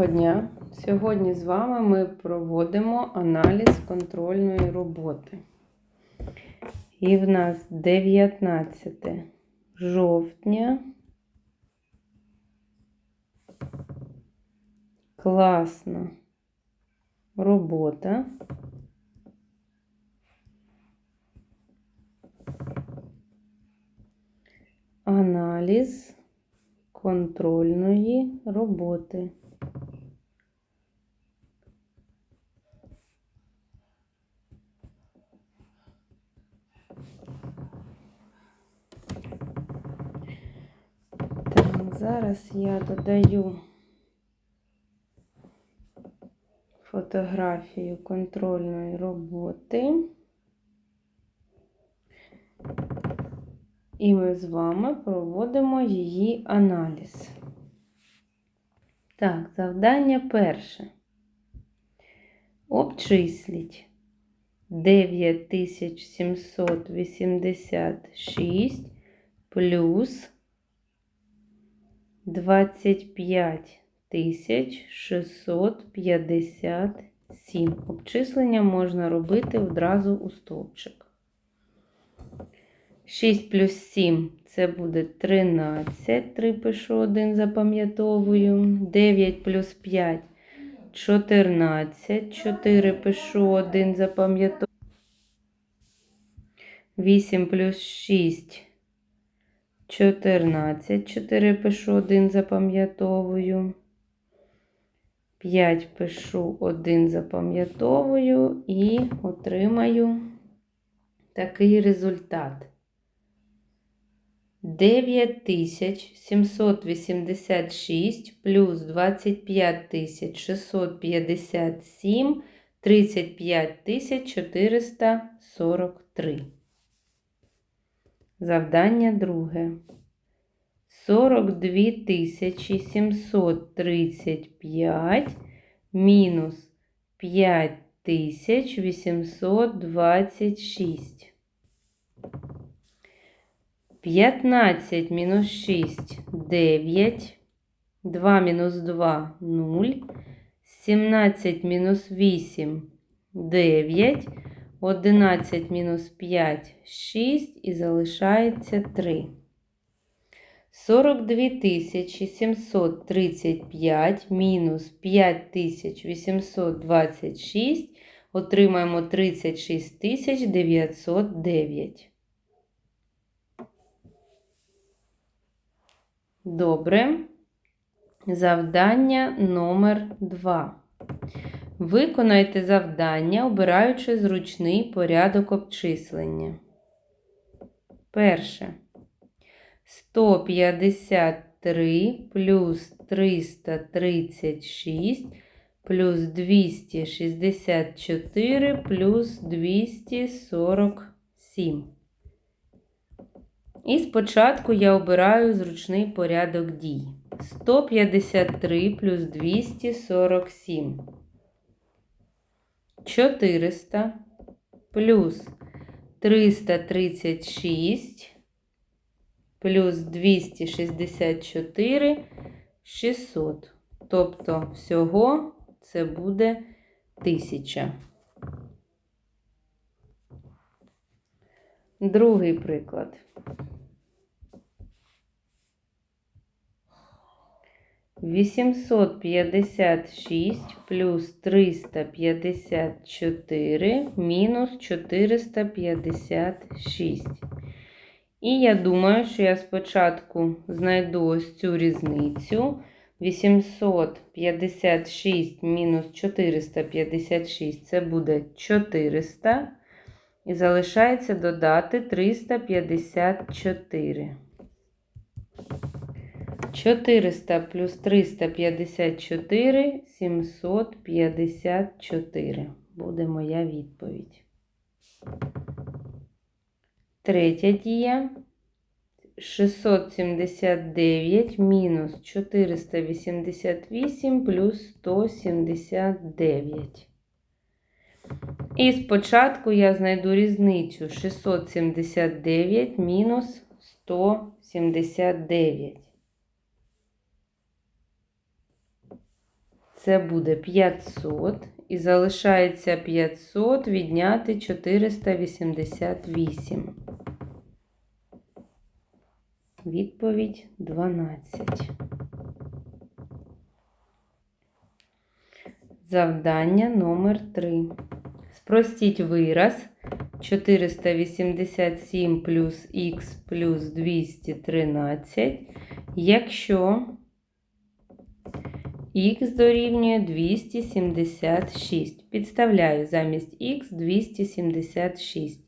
Доброго дня! Сьогодні з вами ми проводимо аналіз контрольної роботи. І в нас 19 жовтня. Класна робота. Аналіз контрольної роботи. Зараз я додаю фотографію контрольної роботи. І ми з вами проводимо її аналіз. Так, завдання перше. Обчисліть 9786 плюс 25657. Обчислення можна робити одразу у стовпчик. 6 плюс 7 це буде 13. 3 пишу 1, запам'ятовую. 9 плюс 5 14. 4 пишу 1, запам'ятовую. 8 плюс 6 14. 4 пишу 1, запам'ятовую. 5 пишу 1, запам'ятовую і отримаю такий результат. 9786 плюс 25657 35443. Завдання друге. 42735 мінус 5826. 15 мінус 6 9. 2 мінус 2 0. 17 мінус 8 9. 11 мінус 5 6 і залишається 3. 42 735 мінус 5826 отримаємо 36 909. Добре. Завдання номер 2. Виконайте завдання, обираючи зручний порядок обчислення. Перше. 153 плюс 336 плюс 264 плюс 247. І спочатку я обираю зручний порядок дій. 153 плюс 247. 400 плюс 336 плюс 264 600. Тобто всього це буде 1000. Другий приклад. Вісімсот п'ятдесят шість плюс триста п'ятдесят чотири мінус чотириста п'ятдесят шість. І я думаю, що я спочатку знайду ось цю різницю. 856 мінус 456 це буде 400. І залишається додати 354. 400 плюс 354 754. Буде моя відповідь. Третя дія. 679 мінус 488 плюс 179. І спочатку я знайду різницю 679 мінус 179. Це буде 500. І залишається 500 відняти 488. Відповідь 12. Завдання номер 3. Спростіть вираз 487 плюс х плюс 213, якщо х дорівнює 276. Підставляю замість х 276.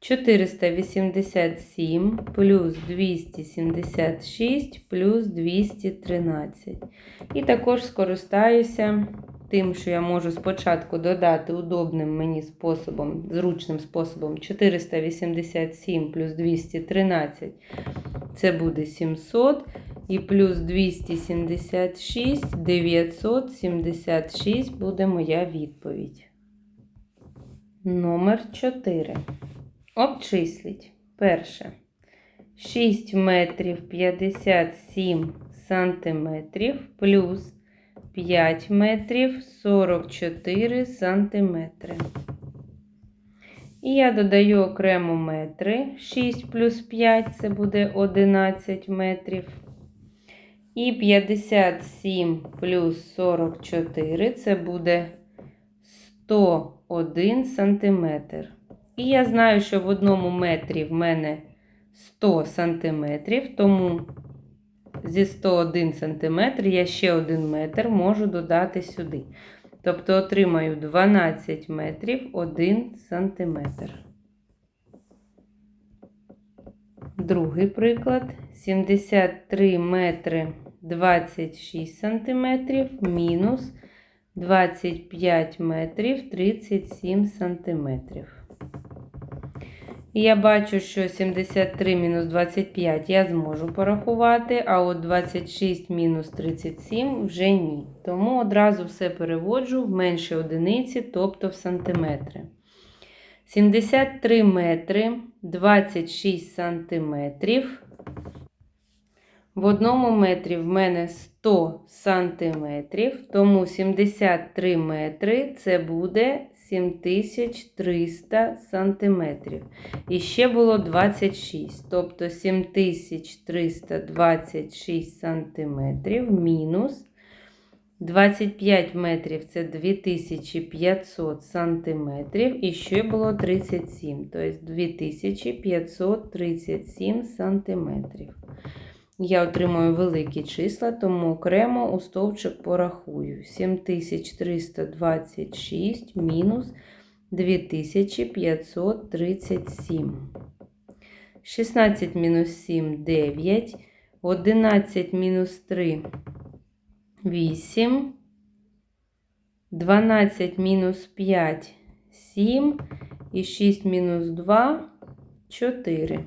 487 плюс 276 плюс 213. І також скористаюся тим, що я можу спочатку додати удобним мені способом, зручним способом 487 плюс 213. Це буде 700. І плюс 276, 976 буде моя відповідь. Номер 4. Обчисліть. Перше. 6 метрів 57 сантиметрів плюс 5 метрів 44 сантиметри. І я додаю окремо метри. 6 плюс 5 це буде 11 метрів. І 57 плюс 44 це буде 101 сантиметр. І я знаю, що в одному метрі в мене 100 сантиметрів, тому зі 101 сантиметр я ще 1 метр можу додати сюди. Тобто отримаю 12 метрів 1 сантиметр. Другий приклад. 73 метри 26 сантиметрів мінус 25 метрів 37 сантиметрів. І я бачу, що 73 мінус 25 я зможу порахувати, а от 26 мінус 37 вже ні. Тому одразу все переводжу в менші одиниці, тобто в сантиметри. 73 метри 26 сантиметрів. В одному метрі в мене 100 сантиметрів, тому 73 метри це буде 7300 сантиметрів. І ще було 26, тобто 7326 сантиметрів мінус 25 метрів це 2500 сантиметрів. І ще було 37, тобто 2537 сантиметрів. Я отримую великі числа, тому окремо у стовпчик порахую. 7326 мінус 2537. 16 мінус 7 9. 11 мінус 3 8. 12 мінус 5 7. І 6 мінус 2 4.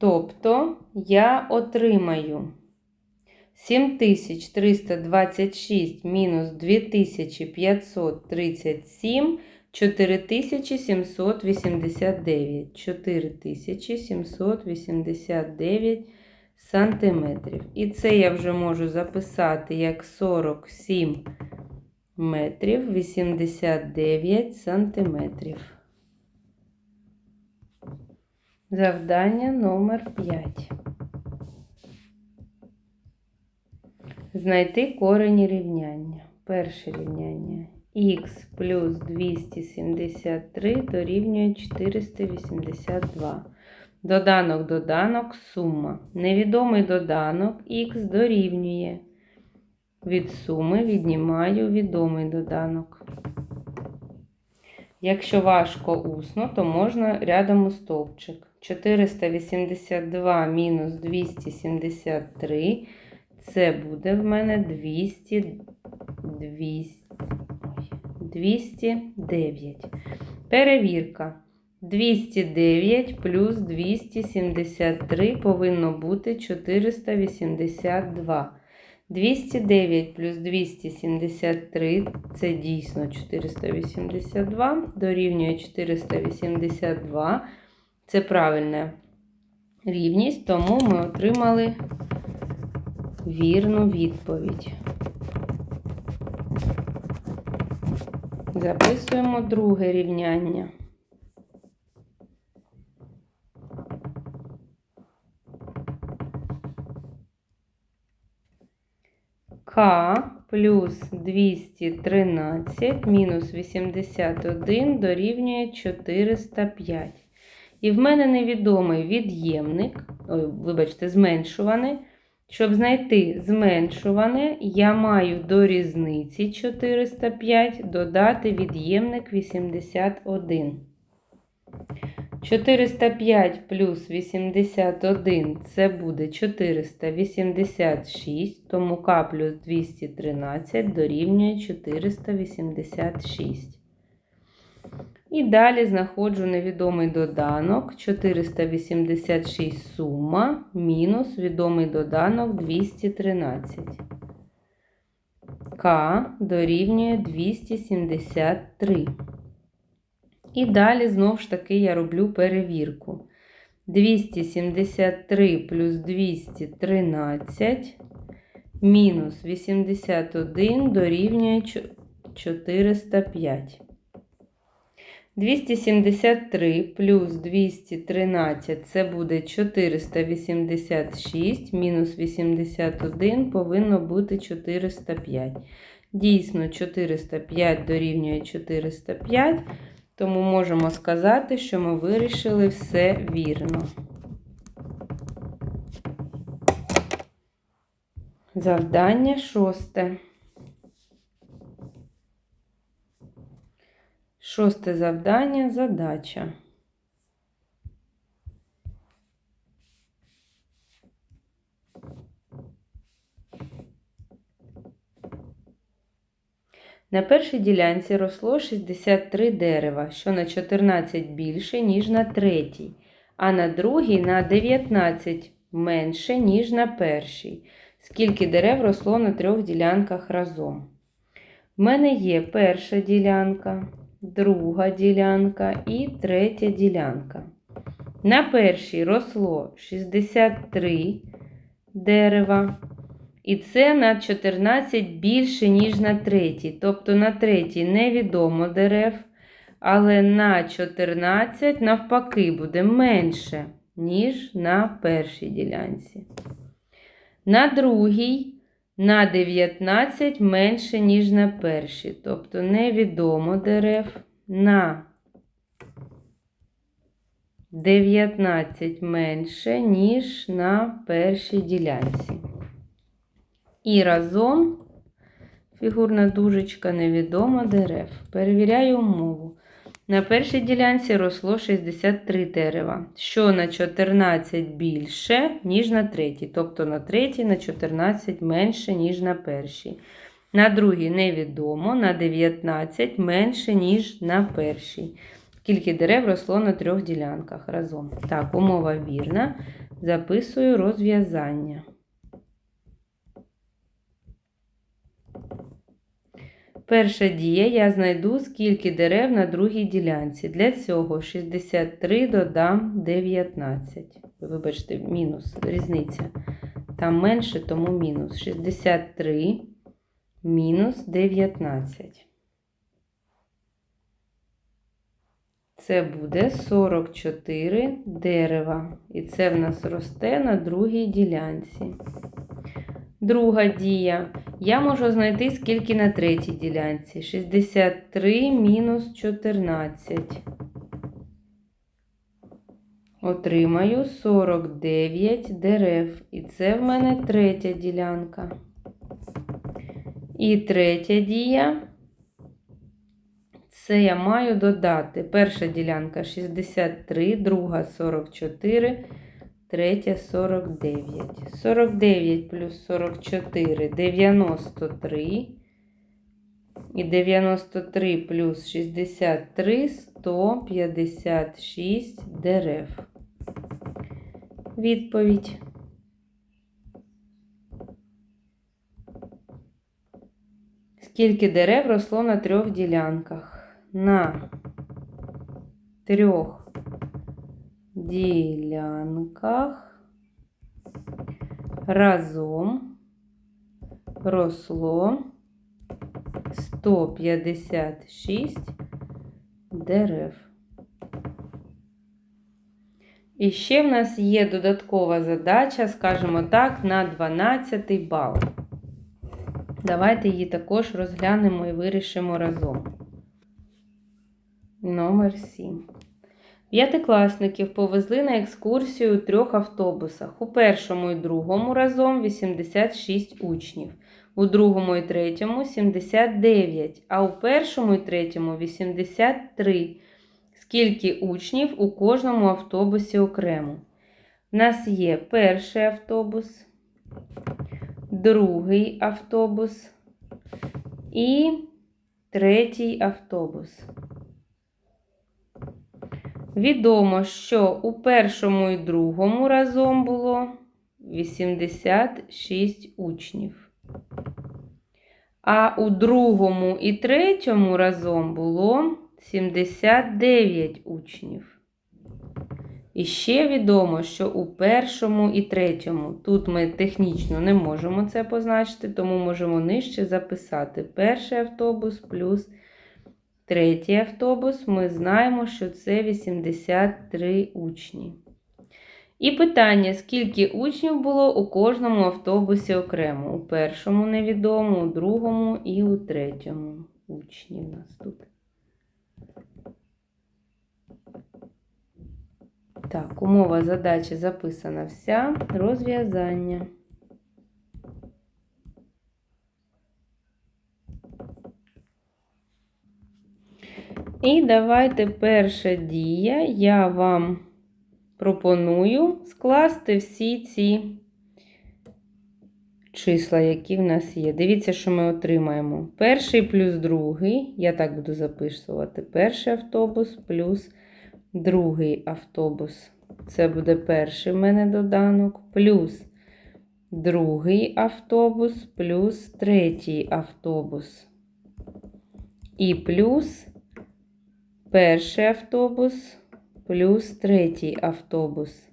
Тобто я отримаю 7326 мінус 2537 4789. 4789 сантиметрів. І це я вже можу записати як 47 метрів 89 сантиметрів. Завдання номер 5. Знайти корені рівняння. Перше рівняння. Х плюс 273 дорівнює 482. Доданок доданок сума. Невідомий доданок х дорівнює. Від суми віднімаю відомий доданок. Якщо важко усно, то можна рядом у стовпчик. 482 мінус 273. Це буде в мене 200, 200, 209. Перевірка. 209 плюс 273 повинно бути 482. 209 плюс 273 це дійсно 482. Дорівнює 482. Це правильна рівність, тому ми отримали вірну відповідь. Записуємо друге рівняння. К плюс 213 мінус 81 дорівнює 405. І в мене невідомий від'ємник, вибачте, зменшуваний. Щоб знайти зменшуване, я маю до різниці 405 додати від'ємник 81. 405 плюс 81 це буде 486, тому К плюс 213 дорівнює 486. І далі знаходжу невідомий доданок 486 сума мінус відомий доданок 213. К дорівнює 273. І далі знову ж таки я роблю перевірку. 273 плюс 213 мінус 81 дорівнює 405. 273 плюс 213 це буде 486, мінус 81 повинно бути 405. Дійсно, 405 дорівнює 405, тому можемо сказати, що ми вирішили все вірно. Завдання шосте. Шосте завдання задача. На першій ділянці росло 63 дерева, що на 14 більше, ніж на третій, а на другій на 19 менше, ніж на першій. Скільки дерев росло на трьох ділянках разом. В мене є перша ділянка друга ділянка і третя ділянка. На першій росло 63 дерева. І це на 14 більше, ніж на третій. Тобто на третій невідомо дерев, але на 14 навпаки буде менше, ніж на першій ділянці. На другій на 19 менше, ніж на першій. Тобто невідомо дерев на 19 менше, ніж на першій ділянці. І разом фігурна дужечка невідомо дерев. Перевіряю умову. На першій ділянці росло 63 дерева, що на 14 більше, ніж на третій. Тобто на третій на 14 менше, ніж на першій. На другій невідомо, на 19 менше, ніж на першій. Скільки дерев росло на трьох ділянках разом. Так, умова вірна. Записую розв'язання. Перша дія я знайду, скільки дерев на другій ділянці. Для цього 63 додам 19. Вибачте, мінус, різниця. Там менше, тому мінус. 63 мінус 19. Це буде 44 дерева. І це в нас росте на другій ділянці. Друга дія. Я можу знайти, скільки на третій ділянці. 63 мінус 14. Отримаю 49 дерев. І це в мене третя ділянка. І третя дія. Це я маю додати. Перша ділянка 63, друга 44 третя 49. 49 плюс 44 93. І 93 плюс 63 156 дерев. Відповідь. Скільки дерев росло на трьох ділянках? На трьох ділянках разом росло 156 дерев. І ще в нас є додаткова задача, скажімо так, на 12 бал. Давайте її також розглянемо і вирішимо разом. Номер 7. П'ятикласників повезли на екскурсію у трьох автобусах. У першому і другому разом 86 учнів, у другому і третьому 79, а у першому і третьому 83. Скільки учнів у кожному автобусі окремо? У нас є перший автобус, другий автобус і третій автобус. Відомо, що у першому і другому разом було 86 учнів. А у другому і третьому разом було 79 учнів. І ще відомо, що у першому і третьому, тут ми технічно не можемо це позначити, тому можемо нижче записати перший автобус плюс третій автобус. Ми знаємо, що це 83 учні. І питання: скільки учнів було у кожному автобусі окремо? У першому невідомо, у другому і у третьому учні в нас тут. Так, умова задачі записана вся. Розв'язання. І давайте перша дія. Я вам пропоную скласти всі ці числа, які в нас є. Дивіться, що ми отримаємо. Перший плюс другий. Я так буду записувати. Перший автобус плюс другий автобус. Це буде перший в мене доданок, плюс другий автобус, плюс третій автобус. І плюс перший автобус, плюс третій автобус.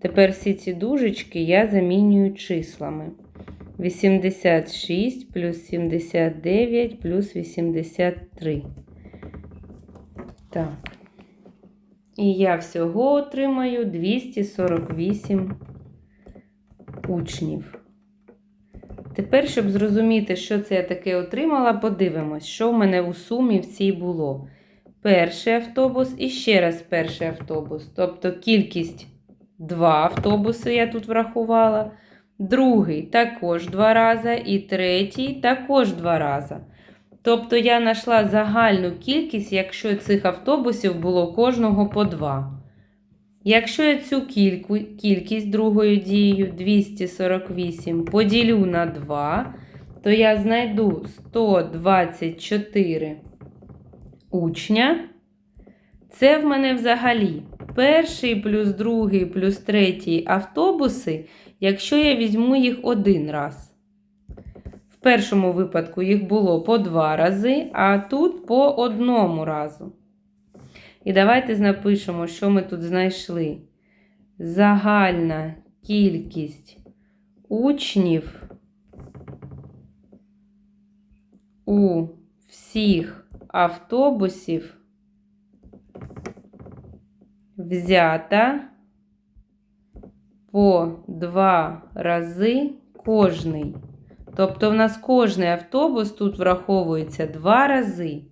Тепер всі ці дужечки я замінюю числами. 86 плюс 79 плюс 83. Так. І я всього отримаю 248 учнів. Тепер, щоб зрозуміти, що це я таке отримала, подивимось, що в мене у сумі в цій було. Перший автобус і ще раз перший автобус. Тобто кількість 2 автобуси я тут врахувала. Другий також два рази, і третій також два рази. Тобто я знайшла загальну кількість, якщо цих автобусів було кожного по два. Якщо я цю кільку, кількість другою дією 248 поділю на 2, то я знайду 124 учня. Це в мене взагалі перший плюс другий плюс третій автобуси, якщо я візьму їх один раз. В першому випадку їх було по два рази, а тут по одному разу. І давайте напишемо, що ми тут знайшли. Загальна кількість учнів у всіх автобусів взята по два рази кожний. Тобто, в нас кожний автобус тут враховується два рази.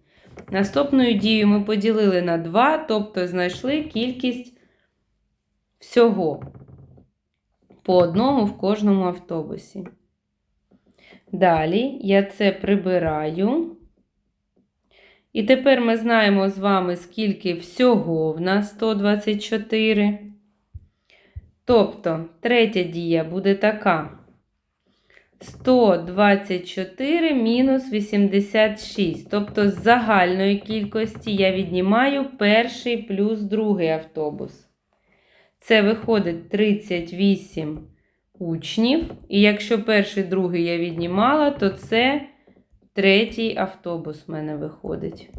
Наступною дією ми поділили на 2, тобто знайшли кількість всього по одному в кожному автобусі. Далі я це прибираю. І тепер ми знаємо з вами, скільки всього в нас 124. Тобто, третя дія буде така. 124 мінус 86. Тобто, з загальної кількості я віднімаю перший плюс другий автобус. Це виходить 38 учнів. І якщо перший другий я віднімала, то це третій автобус в мене виходить.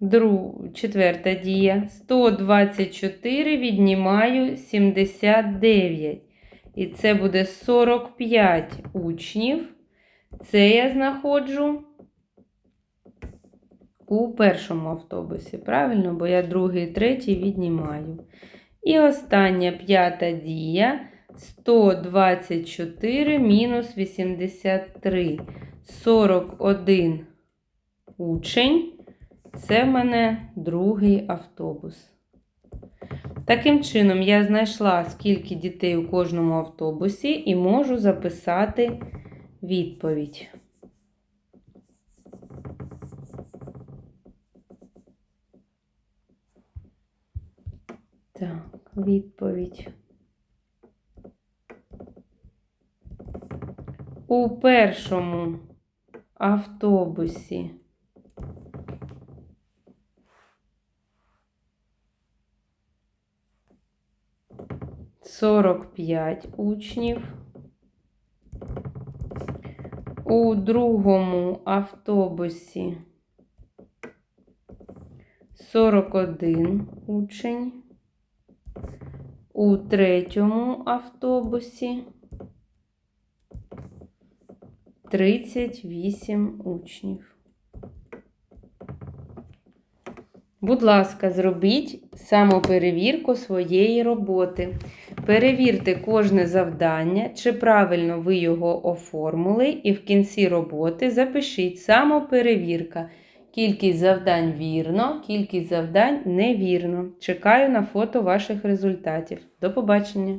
Друг, четверта дія. 124 віднімаю 79. І це буде 45 учнів. Це я знаходжу у першому автобусі. Правильно? Бо я другий третій віднімаю. І остання п'ята дія 124 мінус 83. 41 учень. Це в мене другий автобус. Таким чином, я знайшла, скільки дітей у кожному автобусі, і можу записати відповідь. Так, відповідь. У першому автобусі сорок п'ять учнів. У другому автобусі 41 учень. У третьому автобусі 38 учнів. Будь ласка, зробіть самоперевірку своєї роботи. Перевірте кожне завдання, чи правильно ви його оформили, і в кінці роботи запишіть самоперевірка. Кількість завдань вірно, кількість завдань невірно. Чекаю на фото ваших результатів. До побачення!